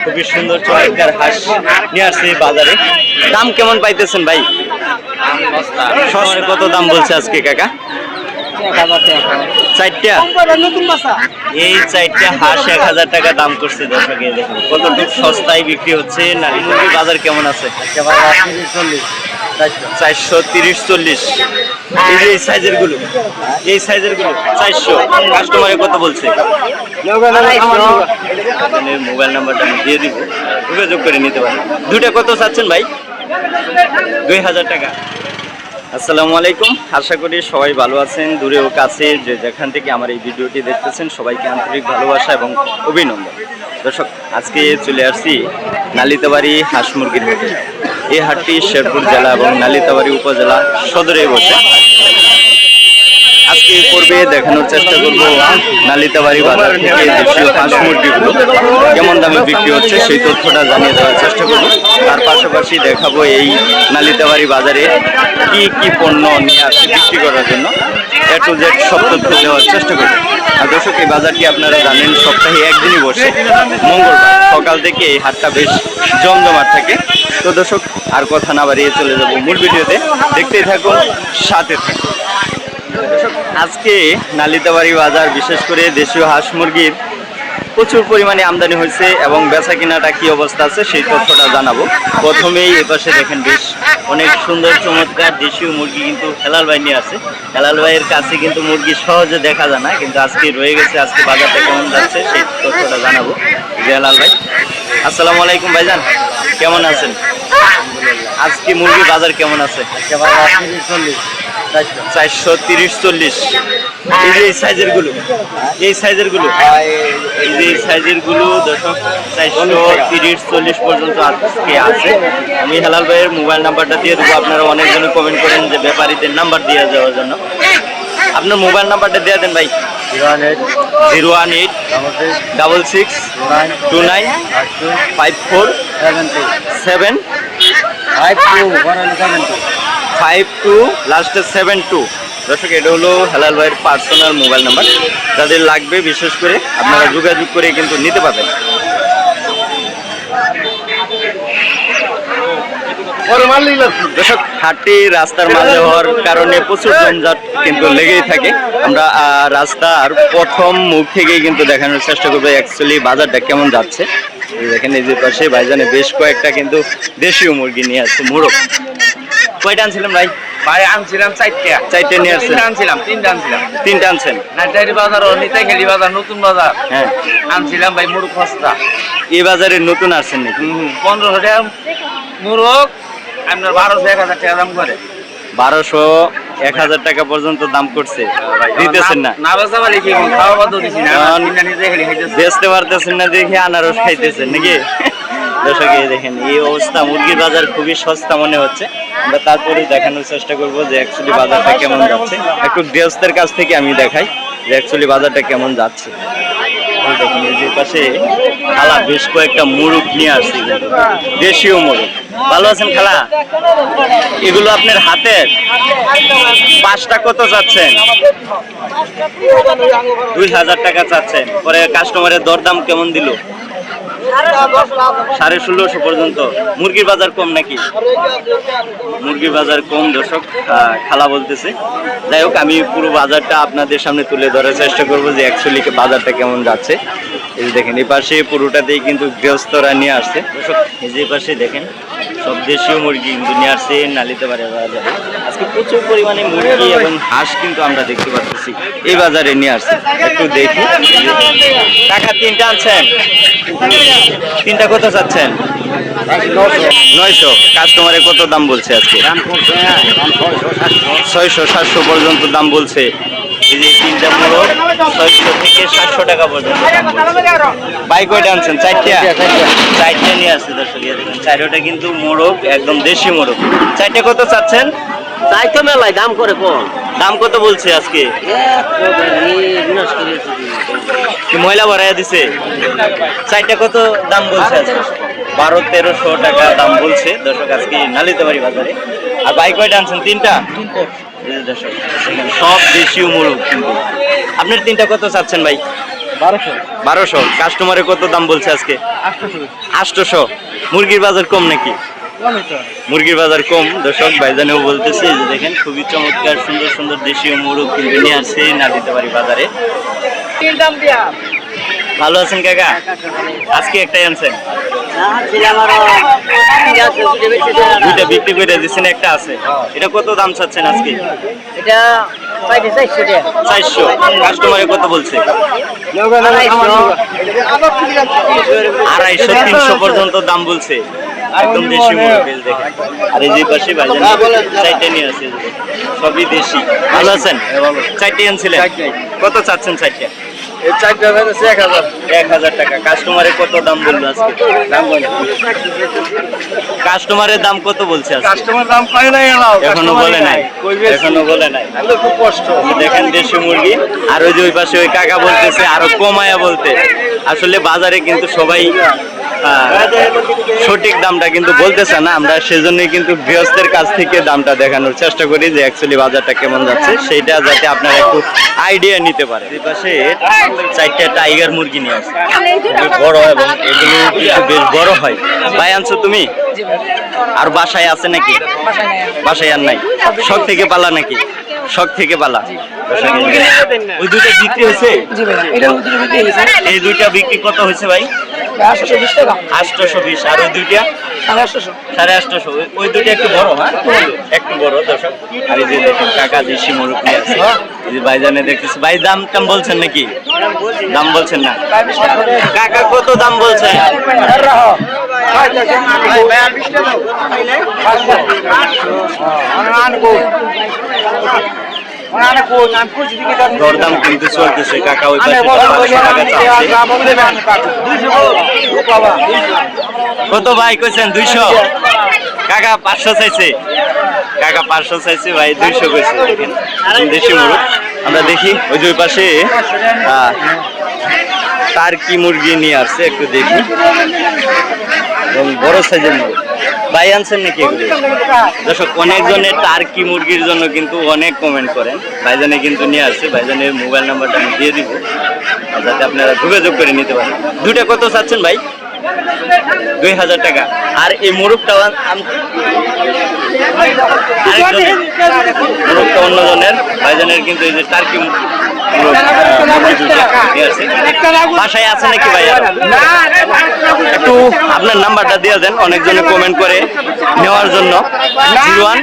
খুবই সুন্দর চমৎকার হাঁস নিয়ে আসছে বাজারে। দাম কেমন পাইতেছেন ভাই? কত দাম বলছে আজকে কাকা? এই এক হাজার টাকা দাম করছে সস্তায় বিক্রি হচ্ছে বাজার কেমন আছে? চারশো তিরিশ চল্লিশ। এই সাইজেরগুলো এই সাইজেরগুলো চারশো কাস্টমারে কত বলছে? মোবাইল নাম্বারটা দিয়ে দিব। যোগাযোগ করে নিতে পারেন। দুইটা কত চাচ্ছেন ভাই? দুই হাজার টাকা। আসসালামু আলাইকুম। আশা করি সবাই ভালো আছেন, দূরে ও কাছে যে যেখান থেকে আমার এই ভিডিওটি দেখতেছেন, সবাইকে আন্তরিক ভালোবাসা এবং অভিনন্দন। দর্শক, আজকে চলে আসছি নালিতাবাড়ি হাঁস মুরগির হাটে। এই হাটটি শেরপুর জেলা এবং নালিতাবাড়ি উপজেলা সদরে বসে। আজকে পর্বে দেখানোর চেষ্টা করব নালিতাবাড়ি বাজার থেকে দেশীয় হাঁস মুরগিগুলো কেমন দামে বিক্রি হচ্ছে সেই তথ্যটা জানিয়ে দেওয়ার চেষ্টা করব। তার পাশাপাশি দেখাবো এই নালিতাবাড়ি বাজারে কি কি পণ্য নিয়ে আসছে বিক্রি করার জন্য। এ টু জেড সব তথ্য দেওয়ার চেষ্টা করব। আর দর্শক, এই বাজারটি আপনারা জানেন, সপ্তাহে একদিনই বসে। মঙ্গলবার সকাল থেকে এই হাটটা বেশ জমজমাট থাকে। তো দর্শক, আর কথা না বাড়িয়ে চলে যাব মূল ভিডিওতে। দেখতেই থাকুন, সাথে থাকুন। আজকে নালিতাবাড়ি বাজার বিশেষ করে দেশীয় হাঁস মুরগির প্রচুর পরিমাণে আমদানি হয়েছে এবং বেচা কেনাটা কি অবস্থা আছে সেই তথ্যটা জানাব। প্রথমেই এপাশে দেখেন বেশ অনেক সুন্দর চমৎকার দেশীয় মুরগি কিন্তু হেলাল ভাই নিয়ে আছে হেলাল ভাইয়ের কাছে কিন্তু মুরগি সহজে দেখা যায় না কিন্তু আজকে রয়ে গেছে আজকে বাজারটা কেমন যাচ্ছে সেই তথ্যটা জানাব। যে হেলাল ভাই। আসসালামু আলাইকুম ভাইজান কেমন আছেন? আজকে মুরগির বাজার কেমন আছে? চারশো তিরিশ, চল্লিশ। এই যে এই সাইজেরগুলো এই সাইজেরগুলো এই যে সাইজেরগুলো দশক চারশো তিরিশ, চল্লিশ পর্যন্ত আছে। আমি হেলাল ভাইয়ের মোবাইল নাম্বারটা দিয়ে দেবো, আপনারা অনেকজনে কমেন্ট করেন যে ব্যাপারীদের নাম্বার দিয়ে দেওয়ার জন্য। আপনার মোবাইল নাম্বারটা দিয়ে দেন ভাই। Zero one eight double six two nine five four seven five two seven two লাস্টে সেভেন টু দর্শক এটা হলো হেলাল ভাইয়ের পার্সোনাল মোবাইল নাম্বার যাদের লাগবে বিশেষ করে আপনারা যোগাযোগ করে কিন্তু নিতে পারবেন। দর্শক হাটটি রাস্তার মাঝে হওয়ার কারণে প্রচুর জঞ্জাট কিন্তু লেগেই থাকে। আমরা রাস্তার প্রথম মুখ থেকেই কিন্তু দেখানোর চেষ্টা করব অ্যাকচুয়ালি বাজারটা কেমন যাচ্ছে। দেখেন এই যে পাশে ভাইজানে বেশ কয়েকটা কিন্তু দেশীয় মুরগি নিয়ে আসছে মোরগ। কয়টা আনছিলেন ভাই? ভাই আনছিলাম চারটা। চারটে নিয়ে আসছেন। আনছিলাম তিনটা আনছিলাম। তিনটা আনছেন? নাইটারি বাজার ও নিতাইখালি বাজার নতুন বাজার। হ্যাঁ। আনছিলাম ভাই মুরগ খস্তা এই বাজারে নতুন আসছেন নাকি? পনেরোশো টাকা মুরগ আপনার বারোশো এক হাজার টাকা দাম করে। বারোশো এক হাজার টাকা পর্যন্ত দাম করছে। দিতেছেন না। বেচতে পারতেছেন না দেখে আনারস খাইতেছেন নাকি? দর্শক, এই দেখেন, এই অবস্থা, মুরগির বাজার খুবই সস্তা মনে হচ্ছে। আমরা তারপরে দেখানোর চেষ্টা করব যে অ্যাকচুয়ালি বাজারটা কেমন যাচ্ছে। একটু গৃহস্থের কাছ থেকে আমি দেখাই যে অ্যাকচুয়ালি বাজারটা কেমন যাচ্ছে। দেখেন, এই যে পাশে খালা বেশ কয়েকটা মুরগ নিয়ে আসছে দেশীয় মুরগ। ভালো আছেন খালা? এগুলো আপনার হাতের? পাঁচটা কত যাচ্ছেন দুই হাজার টাকা চাচ্ছেন। পরে কাস্টমারের দরদাম কেমন দিল? সাড়ে ষোলোশো পর্যন্ত। মুরগির বাজার কম নাকি? মুরগির বাজার কম, দর্শক খালা বলতেছে। যাই হোক, আমি পুরো বাজারটা আপনাদের সামনে তুলে ধরার চেষ্টা করব যে অ্যাকচুয়ালি বাজারটা কেমন যাচ্ছে। এই দেখেন, এই পাশে পুরোটাতেই কিন্তু গৃহস্থরা নিয়ে আসছে। দর্শক, এই যে পাশে দেখেন সব দেশীয় মুরগি কিন্তু নিয়ে আসছে নালিতে পারে বাজারে। আজকে প্রচুর পরিমাণে মুরগি এবং হাঁস কিন্তু আমরা দেখতে পাচ্ছি। এই বাজারে নিয়ে আসছে। একটু দেখি। টাকা তিনটা আনছেন? তিনটা কত চাচ্ছেন? নয়শো। কাস্টমারে কত দাম বলছে আজকে? ছয়শো সাতশো পর্যন্ত দাম বলছে। তিনটা মোড়ক ছয়শো থেকে সাতশো টাকা পর্যন্ত দাম বাইক কয়টা আনছেন চারটা? চারটা নিয়ে আসছে দর্শক কিন্তু মোড়ক একদম দেশি চারটে কত চাচ্ছেন? তাই তো মেলায় দাম করে কম। দাম কত বলছে আজকে? কি ময়লা ভরাইয়া দিছে? চারটা কত দাম বলছে আজকে? বারো তেরোশো টাকা দাম বলছে দর্শক আজকে নালিতাবাড়ি বাজারে। আর বাইক কয়টা আনছেন তিনটা। সব দেশীয় মুরগ কিন্তু। আপনার তিনটা কত চাচ্ছেন ভাই? বারোশো। বারোশো। কাস্টমারে কত দাম বলছে আজকে? আটশোশো। মুরগির বাজার কম নাকি? মুরগির বাজার কম। দর্শক ভাইজানেও বলতেছে যে দেখেন খুবই চমৎকার সুন্দর সুন্দর দেশীয় মুরগ কিন্তু নিয়ে আসছে না দিতে পারি বাজারে দাম দিয়া। ভালো আছেন কাকা? আজকে একটাই আনছেন? দুইটা বিক্রি করে দিচ্ছেন একটা আছে। এটা কত দাম চাচ্ছেন আজকে? এটা চারশো কাস্টমারে কত বলছে? আড়াইশো তিনশো পর্যন্ত দাম বলছে। একদম দেশি আর এই যে পাশে ভাইজান চারটে নিয়ে আছে। সবই দেশি। ভালো আছেন? চারটে আনছিলেন? কত চাচ্ছেন চারটে? এই চারটা হচ্ছে এক হাজার। এক হাজার টাকা। কাস্টমারে কত দাম বলল আজকে? দাম কাস্টমারের দাম কত বলছে কাস্টমার দাম পাই নাই এখনও বলে নাই। এখনও বলে নাই। খুব কষ্ট। দেখেন দেশি মুরগি আর ওই যে ওই পাশে ওই কাকা বলতেছে আরও কমায়া বলতে। আসলে বাজারে কিন্তু সবাই সঠিক দামটা কিন্তু বলতেছে না আমরা সেজন্যই কিন্তু গৃহস্থের কাছ থেকে দামটা দেখানোর চেষ্টা করি যে অ্যাকচুয়ালি বাজারটা কেমন যাচ্ছে সেইটা যাতে আপনারা একটু আইডিয়া নিতে পারে এই পাশে চারটা টাইগার মুরগি নিয়ে আসে বড় এবং এগুলো কিন্তু বেশ বড় হয়। ভাই আনছো তুমি? আর বাসায় আছে নাকি? বাসায় আর নাই। শখ থেকে পালা নাকি? শখ থেকে পালা? ওই দুইটা বিক্রি হয়েছে। এই দুইটা বিক্রি কত হয়েছে ভাই? আটশোশো বিশ আর ওই দুইটা? সাড়ে আটশোশো। ওই- ওই দুইটা একটু বড় হ্যাঁ? একটু বড় দর্শক। আর এই যে দেখেন কাকা দেশি মুরগ নিয়ে আছে। এই যে ভাইজানে দেখতেছি। ভাই দাম টাম বলছেন নাকি? দাম বলছেন না। কাকা কত দাম বলছেন দরদাম কিন্তু চলতেছে কাকা ওই। কত ভাই কইছেন দুইশো? কাকা পাঁচশো চাইছে। কাকা পাঁচশো চাইছে ভাই দুইশো কইছে। দেশি মুরগ। আমরা দেখি ওই যে পাশে তার কি মুরগি নিয়ে আসছে একটু দেখি। এবং বড় সাইজের মুরগ। ভাই আনছেন নাকি এগুলো? দর্শক, অনেকজনের টার্কি মুরগির জন্য কিন্তু অনেক কমেন্ট করেন। ভাইজানে কিন্তু নিয়ে আসছে। ভাইজানের মোবাইল নাম্বারটা আমি দিয়ে দিব, যাতে আপনারা যোগাযোগ করে নিতে পারেন। দুইটা কত চাচ্ছেন ভাই? দুই হাজার টাকা। আর এই মোরগটা মোরগটা অন্যজনের। ভাইজানের কিন্তু এই যে টার্কি মোরগ। মুরগি। বাসায় আছে নাকি ভাই? একটু আপনার নাম্বারটা দিয়ে দেন অনেকজনে কমেন্ট করে নেওয়ার জন্য। Zero one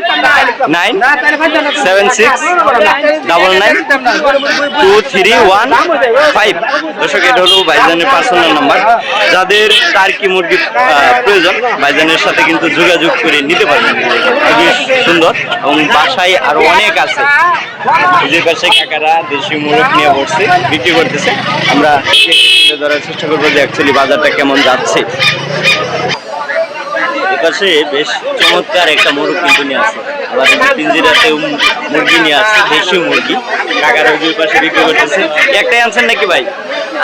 nine seven six double nine two three one five. দর্শক এটা হলো ভাইজানের পার্সোনাল নাম্বার যাদের টার্কি মুরগির আহ, প্রয়োজন ভাইজানের সাথে কিন্তু যোগাযোগ করে নিতে পারবেন। খুবই সুন্দর এবং বাসায় আরও অনেক আছে। যে পাশে কাকারা দেশি মুরগ নিয়ে বসছে। বিক্রি করতেছে। আমরা তুলে ধরার চেষ্টা করব যে অ্যাকচুয়ালি বাজারটা কেমন যাচ্ছে। এপাশে বেশ চমৎকার একটা মুরগ কিন্তু নিয়ে আসছে। আবার এই যে পিঞ্জিরাতে মুরগি নিয়ে আসছে দেশি মুরগি। কাকার ওই দুই পাশে বিক্রি করতেছে। একটাই আনছেন নাকি ভাই?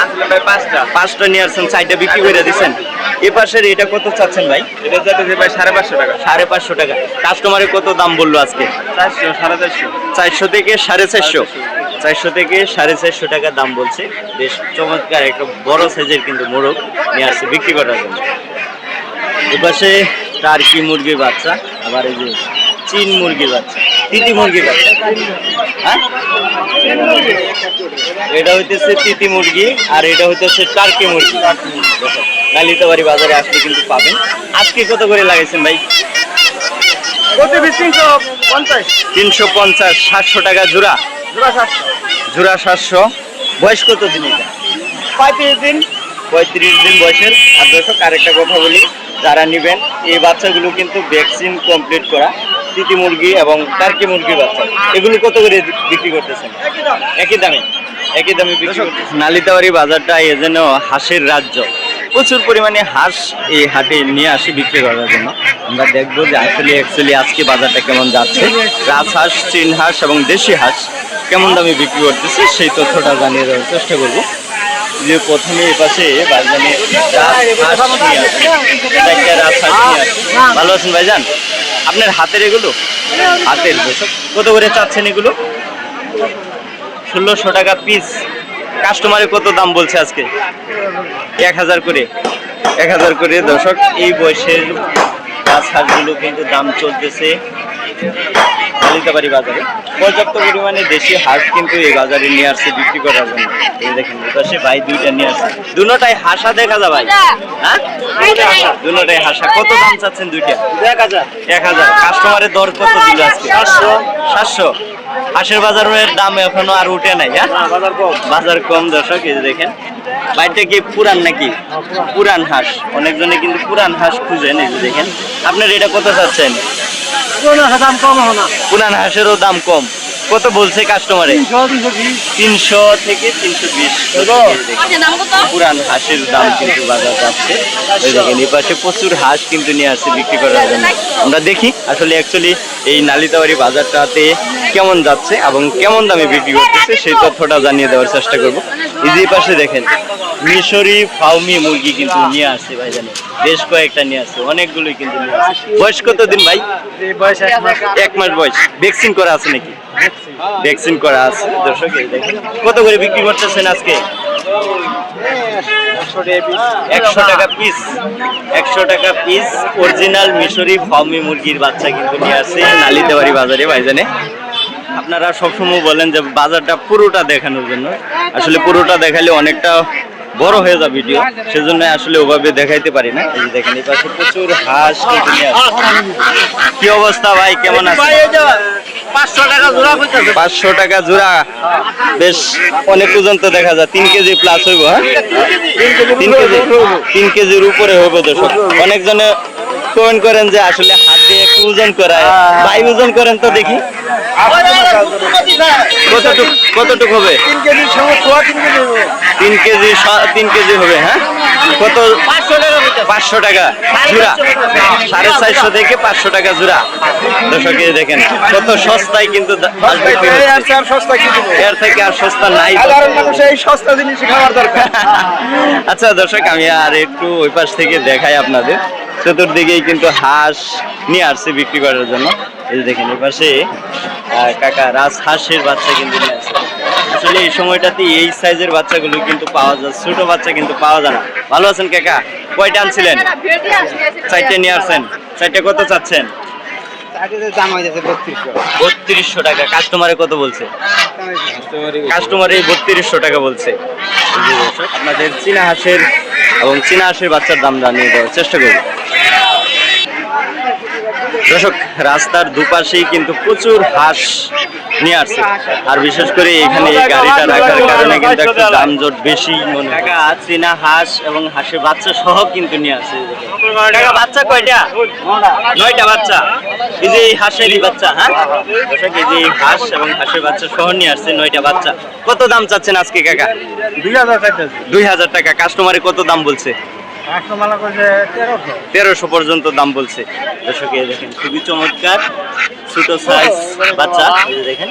আসলে ভাই পাঁচটা। পাঁচটা নিয়ে আসছেন চারটা বিক্রি করে দিচ্ছেন। এ পাশের এটা কত চাচ্ছেন ভাই? এটা যাচ্ছে ভাই সাড়ে পাঁচশো টাকা। সাড়ে পাঁচশো টাকা। কাস্টমারে কত দাম বলল আজকে? চারশো সাড়ে চারশো। চারশো থেকে সাড়ে চারশো। চারশো থেকে সাড়ে চারশো টাকা দাম বলছে। বেশ চমৎকার একটা বড় সাইজের কিন্তু মোরগ নিয়ে আসছে বিক্রি করার জন্য। এপাশে টার্কি মুরগির বাচ্চা আবার এই যে চীন মুরগির বাচ্চা তিতি মুরগির বাচ্চা। হ্যাঁ? এটা হইতেছে তিতি মুরগি আর এটা হইতেছে টার্কি মুরগি। নালিতাবাড়ি বাজারে আসলে কিন্তু পাবেন। আজকে কত করে লাগাইছেন ভাই? তিনশো পঞ্চাশ সাতশো টাকা জোড়া। জোড়া সাতশো। বয়স কত দিন এটা? পঁয়ত্রিশ দিন। পঁয়ত্রিশ দিন বয়সের। আর দর্শক আরেকটা কথা বলি যারা নেবেন এই বাচ্চাগুলো কিন্তু ভ্যাকসিন কমপ্লিট করা তিতি মুরগি এবং টার্কি মুরগির বাচ্চা। এগুলো কত করে বিক্রি করতেছেন? একই দামে। একই দামে বিক্রি নালিতাবাড়ি বাজারটা এ যেন হাঁসের রাজ্য। প্রচুর পরিমাণে হাঁস এই হাটে নিয়ে আসি বিক্রি করার জন্য। আমরা দেখব যে আসলে অ্যাকচুয়ালি আজকে বাজারটা কেমন যাচ্ছে। রাজহাঁস চীন হাঁস এবং দেশি হাঁস কেমন দামে বিক্রি করতেছে, সেই তথ্যটা জানিয়ে দেওয়ার চেষ্টা করব। যে প্রথমে এই পাশে বাজানে ভালো আছেন ভাইজান? আপনার হাতের এগুলো? হাতের কত করে চাচ্ছেন এগুলো? ষোলোশো টাকা পিস কাস্টমারে কত দাম বলছে আজকে? এক হাজার করে। এক হাজার করে দর্শক, এই বয়সের গাছ হাঁসগুলো কিন্তু দাম চলতেছে। কালিকাবাড়ি বাজারে। পর্যাপ্ত পরিমাণে দেশি হাঁস কিন্তু এই বাজারে নিয়ে আসছে বিক্রি করার জন্য। এই দেখেন পাশে ভাই দুইটা নিয়ে আসছে। দুটাই হাসা দেখা যায় ভাই। হ্যাঁ? দুটাই হাসা। কত দাম চাচ্ছেন দুইটা? এক হাজার। এক হাজার। কাস্টমারের দর কত দিল আজকে? সাতশো। সাতশো? হাঁসের বাজারের দাম এখনও আর উঠে নাই হ্যাঁ? বাজার কম। দর্শক এই যে দেখেন। বাড়িটা কি পুরান নাকি? পুরান। হাঁস। অনেকজনে কিন্তু পুরান হাঁস খুঁজেন এই যে দেখেন। আপনার এটা কত চাচ্ছেন? দাম কম পুরান হাঁসেরও দাম কম। কত বলছে কাস্টমারে তিনশো থেকে তিনশো বিশ। পুরান হাঁসের দাম কিন্তু বাজার যাচ্ছে। দেখেন এই পাশে প্রচুর হাঁস কিন্তু নিয়ে আসছে বিক্রি করার জন্য। আমরা দেখি আসলে অ্যাকচুয়ালি এই নালিতাবাড়ি বাজারটাতে কেমন যাচ্ছে এবং কেমন দামে বিক্রি করতেছে সেই তথ্যটা জানিয়ে দেওয়ার চেষ্টা করব। এই যে পাশে দেখেন মিশরি ফাউমি মুরগি কিন্তু নিয়ে আসছে ভাই জানে বেশ কয়েকটা নিয়ে আসছে, অনেকগুলোই কিন্তু নিয়ে আসছে। বয়স কত দিন ভাই? বয়স এক মাস বয়স। ভ্যাকসিন করা আছে নাকি? ভ্যাকসিন করা আছে। দর্শক কত করে বিক্রি করতেছেন আজকে? আপনারা সবসময় বলেন যে বাজারটা পুরোটা দেখানোর জন্য। আসলে পুরোটা দেখালে অনেকটা বড় হয়ে যাবে ভিডিও সেজন্য আসলে ওভাবে দেখাইতে পারি না। এই যে দেখেন এই পাশে প্রচুর হাঁস কি অবস্থা ভাই? কেমন আছে পাঁচশো টাকা জোড়া বেশ অনেক পর্যন্ত দেখা যায় তিন কেজি প্লাস হইব হ্যাঁ? তিন কেজি তিন কেজির উপরে হইব দর্শক। অনেকজনে কমেন্ট করেন যে আসলে হাত দিয়ে একটু ওজন করায়। ভাই ওজন করেন তো দেখি। কতটুক কতটুক হবে? তিন কেজি হবে। তিন কেজি হবে হ্যাঁ? কত? পাঁচশো টাকা। জোড়া। সাড়ে চারশো থেকে পাঁচশো টাকা জোড়া। দর্শক দেখেন কত সস্তায় কিন্তু এর থেকে আর সস্তা নাই। সাধারণ মানুষ এই সস্তা জিনিস খাওয়ার দরকার। আচ্ছা দর্শক আমি আর একটু ওই পাশ থেকে দেখাই আপনাদের। চতুর্দিকেই কিন্তু হাঁস নিয়ে আসছে বিক্রি করার জন্য। এই যে দেখেন এই পাশে আহ, কাকা রাজ হাঁসের বাচ্চা কিন্তু নিয়ে আসছে। আসলে এই সময়টাতে এই সাইজের বাচ্চাগুলো কিন্তু পাওয়া যায় ছোট বাচ্চা কিন্তু পাওয়া যায় না। ভালো আছেন কাকা? কয়টা আনছিলেন? চারটে নিয়ে আসছেন। চারটে কত চাচ্ছেন? বত্রিশশো বত্রিশশো টাকা। কাস্টমারে কত বলছে? কাস্টমার এই বত্রিশশো টাকা বলছে। এই যে দর্শক, আপনাদের চীনা হাঁসের এবং চীনা হাঁসের বাচ্চার দাম জানিয়ে দেওয়ার চেষ্টা করব। দর্শক রাস্তার দুপাশেই কিন্তু প্রচুর হাঁস নিয়ে আসছে। আর বিশেষ করে এখানে এই গাড়িটা রাখার কারণে কিন্তু একটু যানজট বেশি মনে হয়। কাকা চীনা হাঁস এবং হাঁসের বাচ্চা সহ কিন্তু নিয়ে আসছে। কাকা বাচ্চা কয়টা? নয়টা বাচ্চা। এই যে এই হাঁসেরই বাচ্চা হ্যাঁ? দর্শক এই যে এই হাঁস এবং হাঁসের বাচ্চা সহ নিয়ে আসছে নয়টা বাচ্চা। কত দাম চাচ্ছেন আজকে কাকা? দুই হাজার চাইতেছে। দুই হাজার টাকা। কাস্টমারে কত দাম বলছে? তেরোশো। পর্যন্ত দাম বলছে। দর্শক দেখেন খুবই চমৎকার ছোট সাইজ বাচ্চা। দেখেন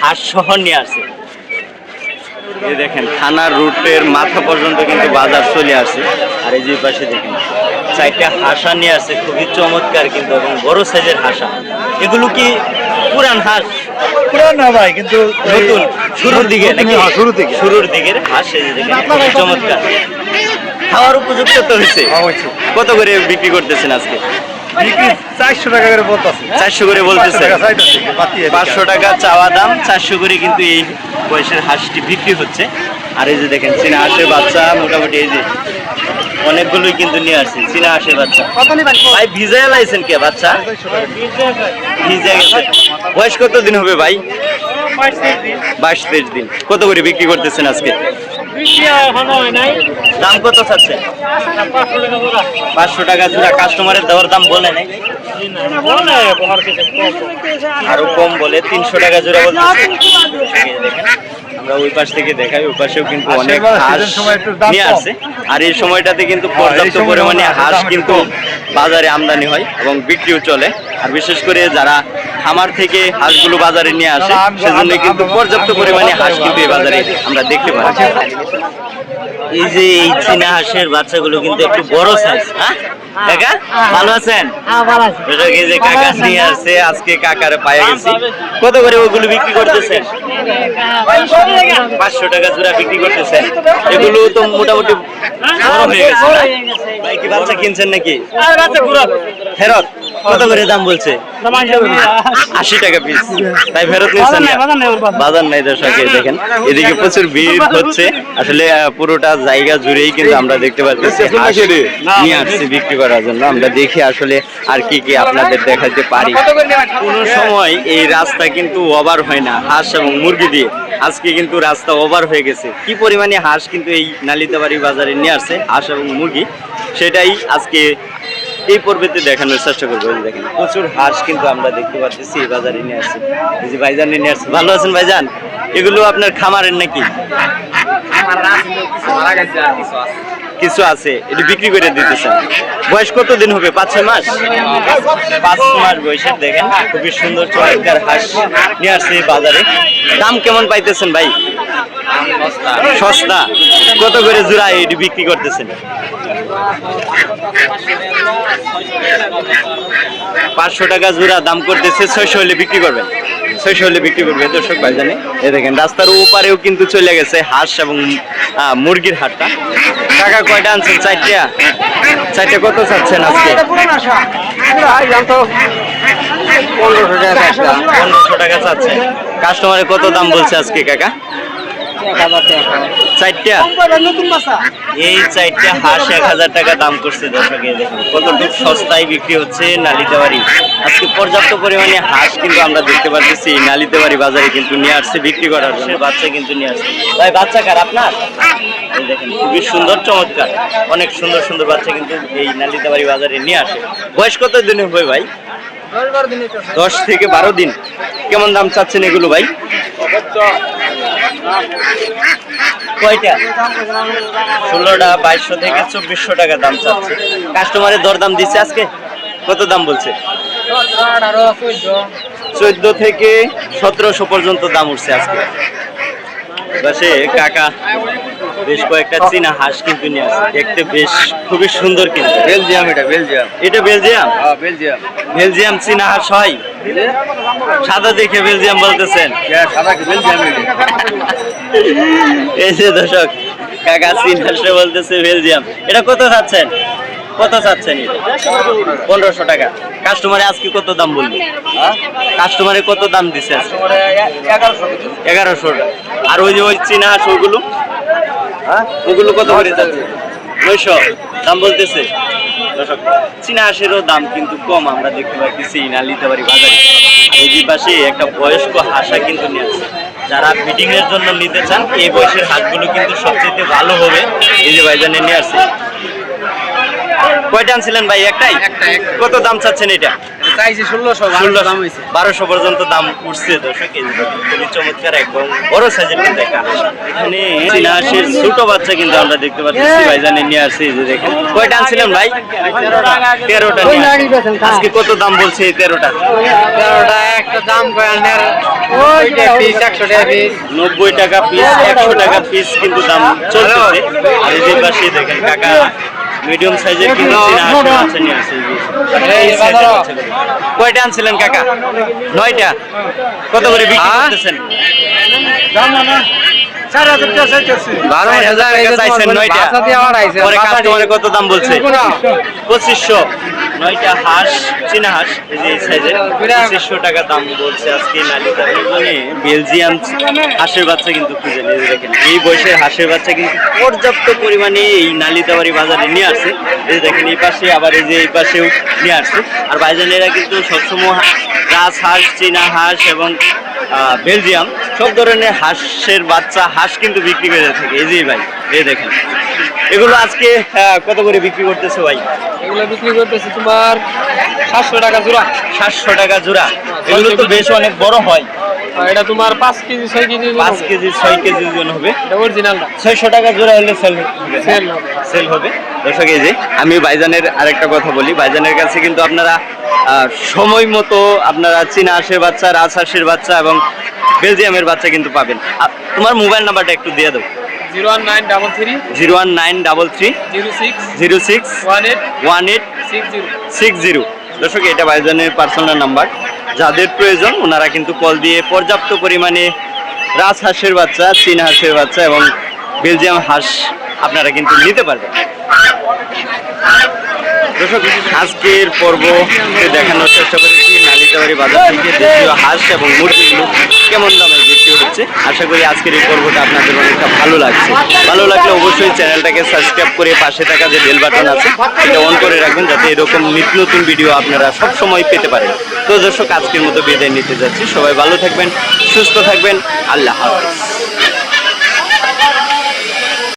হাঁস সহ নিয়ে আসে এই দেখেন থানার রুটের মাথা পর্যন্ত কিন্তু বাজার চলে আসে। আর এই যে পাশে দেখেন চারটা হাসা নিয়ে আসে খুবই চমৎকার কিন্তু এবং বড় সাইজের হাসা। এগুলো কি পুরান হাঁস? পুরান না ভাই কিন্তু নতুন শুরুর দিকে নাকি? হ্যাঁ, শুরুর দিকে। শুরুর দিকের হাঁস এই দেখেন খুবই চমৎকার। খাওয়ার উপযুক্ত তো হয়েছে। কত করে বিক্রি করতেছেন আজকে? চারশো টাকা করে বলতেছে চারশো করে বলতেছে। পাঁচশো পাঁচশো টাকা চাওয়া দাম চারশো করে কিন্তু এই বয়সের হাঁসটি বিক্রি হচ্ছে। আর এই যে দেখেন চীনা হাঁসের বাচ্চা মোটামুটি এই যে অনেকগুলোই কিন্তু নিয়ে আসছে চীনা হাঁসের বাচ্চা। ভাই ভিজা লাইছেন কে বাচ্চা? ভিজে গেছে। বয়স কত দিন হবে ভাই? বাইশ তেইশ দিন। কত করে বিক্রি করতেছেন আজকে? দাম কত চাচ্ছে? পাঁচশো টাকা জোড়া। কাস্টমারের দেওয়ার দাম বলে নাই। আরও কম বলে তিনশো টাকা জোড়া বলতে আমরা ওই পাশ থেকে দেখাই ওই পাশেও কিন্তু আর অনেক হাঁস season সময় একটু দাম নিয়ে। আসছে। আর এই সময়টাতে কিন্তু পর্যাপ্ত পরিমাণে হাঁস কিন্তু বাজারে আমদানি হয় এবং বিক্রিও চলে। আর বিশেষ করে যারা খামার থেকে হাঁসগুলো বাজারে নিয়ে আসে সেজন্য কিন্তু পর্যাপ্ত পরিমাণে হাঁস কিন্তু এই বাজারে আমরা দেখতে পাচ্ছি এই যে এই চীনা হাঁসের বাচ্চাগুলো কিন্তু একটু বড় সাইজ হ্যাঁ? কাকা ভালো আছেন? হ্যাঁ ভালো আছে। দর্শক, এই যে কাকা নিয়ে আসছে আজকে কাকারে পায়ে গেছি। কত করে ওগুলো বিক্রি করতেছেন পাঁচশো টাকা জোড়া বিক্রি করতেছেন এগুলো তো মোটামুটি বড় হয়ে গেছে। না? ভাই কি বাচ্চা কিনছেন নাকি? ফেরত কত করে দাম বলছে। আশি টাকা পিস তাই ফেরত নিচ্ছেন বাজার নাই দর্শক দেখেন। এদিকে প্রচুর ভিড় হচ্ছে। আসলে পুরোটা জায়গা জুড়েই কিন্তু আমরা দেখতে পাচ্ছি নিয়ে আসছে বিক্রি করার জন্য। আমরা দেখি আসলে আর কি কি আপনাদের দেখাতে পারি। কোন সময় এই রাস্তা কিন্তু ওভার হয় না হাঁস এবং মুরগি দিয়ে। আজকে কিন্তু রাস্তা ওভার হয়ে গেছে। কি পরিমাণে হাঁস কিন্তু এই নালিতাবাড়ি বাজারে নিয়ে আসছে হাঁস এবং মুরগি? সেটাই আজকে এই পর্বেতে দেখানোর চেষ্টা করব দেখেন, প্রচুর হাঁস কিন্তু আমরা দেখতে পাচ্ছি, এই বাজারে নিয়ে আসছি। এই যে ভাইজান নিয়ে আসছি। ভালো আছেন ভাইজান? এগুলো আপনার খামারের নাকি? কিছু আছে এটা বিক্রি করে দিতেছেন বয়স কত দিন হবে? পাঁচ, ছয় মাস? পাঁচ মাস বয়সের, দেখেন, খুবই সুন্দর চমৎকার হাঁস নিয়ে আসছে বাজারে। দাম কেমন পাইতেছেন ভাই? সস্তা। কত করে জোড়া এটি বিক্রি করতেছেন? পাঁচশো টাকা জোড়া দাম করতেছে, ছয়শো হলে বিক্রি করবেন। ছয়শো হলে বিক্রি করবে, দর্শক ভাই জানে এ দেখেন, রাস্তার ওপারেও কিন্তু চলে গেছে হাঁস এবং মুরগির হাটটা। টাকা কয়টা আনছেন? চারটা। চারটা কত চাচ্ছেন আজকে? পনেরোশো টাকা চাচ্ছেন। কাস্টমারে কত দাম বলছে আজকে, কাকা? চারটা? এই বাজারে কিন্তু নিয়ে আসছে, বিক্রি করার বাচ্চা কিন্তু নিয়ে আসছে। ভাই, বাচ্চা কার? আপনার? খুবই সুন্দর, চমৎকার। অনেক সুন্দর সুন্দর বাচ্চা কিন্তু এই নালিতাবাড়ি বাজারে নিয়ে আসে। বয়স কত দিন হবে ভাই? দশ থেকে বারো দিন। কেমন দাম চাচ্ছেন এগুলো ভাই? কয়টা? ষোলোটা, বাইশশো থেকে চব্বিশশো টাকা দাম চাচ্ছে। কাস্টমারের দরদাম দিচ্ছে আজকে? কত দাম বলছে? চোদ্দ থেকে সতেরোশো পর্যন্ত দাম উঠছে আজকে। কাকা বেশ কয়েকটা চীনা হাঁস কিন্তু নিয়ে আসছে। দেখতে বেশ খুবই সুন্দর কিন্তু। বেলজিয়াম এটা বেলজিয়াম। এটা বেলজিয়াম? হ্যাঁ বেলজিয়াম। বেলজিয়াম চীনা হাঁস হয়? সাদা দেখে বেলজিয়াম বলতেছেন। বেলজিয়াম। এই যে দর্শক কাকা চীনা হাঁসে বলতেছে বেলজিয়াম। এটা কত চাচ্ছেন কত চাচ্ছেন? পনেরোশো টাকা। কাস্টমারে আজকে কত দাম বলবে কাস্টমারে কত দাম দিছে এগারোশো। আর ওই যে ওই চীনা হাঁস ওগুলো? হ্যাঁ? ওগুলো কত করে যাচ্ছে? নয়শো। দাম বলতেছে? দর্শক, চীনা হাঁসেরও দাম কিন্তু কম, আমরা দেখতে পাচ্ছি নালিতাবাড়ি বাজারে। এই পাশে একটা বয়স্ক হাঁসা কিন্তু নিয়ে আসছে। যারা ফিটিং এর জন্য নিতে চান, এই বয়সের হাঁসগুলো কিন্তু সবচেয়ে ভালো হবে। এই যে ভাইজানে নিয়ে আসছে। কয়টা আনছিলেন ভাই? একটাই? একটা, একটা। কত দাম চাচ্ছেন এটা? চাইছি ষোলোশো ষোলো বারোশো পর্যন্ত দাম উঠছে দর্শক খুবই চমৎকার একদম বড় সাইজের কিন্তু একটা ছোট বাচ্চা কিন্তু আমরা দেখতে পাচ্ছি ভাইজানে নিয়ে আসছে যে দেখেন। কয়টা আনছিলেন ভাই? তেরোটা। আজকে কত দাম বলছে এই তেরোটা? তেরোটা একটা দাম একশো টাকা পিস নব্বই টাকা পিস একশো টাকা পিস কিন্তু দাম চলতেছে। আর এই পাশে দেখেন কাকা মিডিয়াম সাইজের। কয়টা আনছিলেন কাকা? নয়টা? কত করে বিক্রি করতেছেন? চাইতেছি। বারো হাজার নয়টা? পরে কাস্টমারে কত দাম বলছে? পঁচিশশো। নয়টা হাঁস চীনা হাঁস এই যে সাইজের পঁচিশশো টাকা দাম বলছে আজকে নালিকা বেলজিয়াম হাঁসের বাচ্চা কিন্তু খুঁজে নিয়ে দেখেন। এই বয়সের হাঁসের বাচ্চা কিন্তু পর্যাপ্ত পরিমাণে এই নালিতাবাড়ি বাজারে নিয়ে আসছে এই দেখেন এই পাশে আবার এই যে এই পাশেও নিয়ে আসছে আর ভাইজানেরা কিন্তু সবসময় রাস হাঁস চীনা হাঁস এবং আহ, বেলজিয়াম সব ধরনের হাঁসের বাচ্চা হাঁস কিন্তু বিক্রি করে থাকে। এই যে ভাই এই দেখেন। এগুলো আজকে কত করে বিক্রি করতেছে ভাই? এগুলো বিক্রি করতেছি তোমার সাতশো টাকা জোড়া। সাতশো টাকা জোড়া। এগুলো তো বেশ অনেক বড় হয়। এটা তোমার পাঁচ কেজি ছয় কেজি পাঁচ কেজি ছয় কেজি ওজন হবে। এটা ছয়শো টাকা জোড়া হলে সেল সেল হবে। দর্শক এই যে আমি ভাইজানের আরেকটা কথা বলি। বাইজানের কাছে কিন্তু আপনারা সময় মতো আপনারা চীনা হাঁসের বাচ্চা রাজহাঁসের বাচ্চা এবং বেলজিয়ামের বাচ্চা কিন্তু পাবেন। তোমার মোবাইল নাম্বারটা একটু দিয়ে দাও। Zero one nine double three zero one nine double three zero six zero six one eight one eight six zero six zero দর্শক এটা ভাইজানের পার্সোনাল নাম্বার যাদের প্রয়োজন ওনারা কিন্তু কল দিয়ে পর্যাপ্ত পরিমাণে রাজহাঁসের বাচ্চা চীন হাঁসের বাচ্চা এবং বেলজিয়াম হাঁস আপনারা কিন্তু নিতে পারবেন। আজকের পর্ব দেখানোর চেষ্টা করেছি নালিতাবাড়ি বাজার থেকে দেশীয় হাঁস এবং মুরগিগুলো কেমন দামে বিক্রি হচ্ছে। আশা করি আজকের এই পর্বটা আপনাদের অনেকটা ভালো লাগছে। ভালো লাগলে অবশ্যই চ্যানেলটাকে সাবস্ক্রাইব করে পাশে থাকা যে বেল বাটন আছে এটা অন করে রাখবেন যাতে এরকম নিত্য নতুন ভিডিও আপনারা সব সময় পেতে পারেন। তো দর্শক, আজকের মতো বিদায় নিতে যাচ্ছি। সবাই ভালো থাকবেন, সুস্থ থাকবেন। আল্লাহ হাফেজ।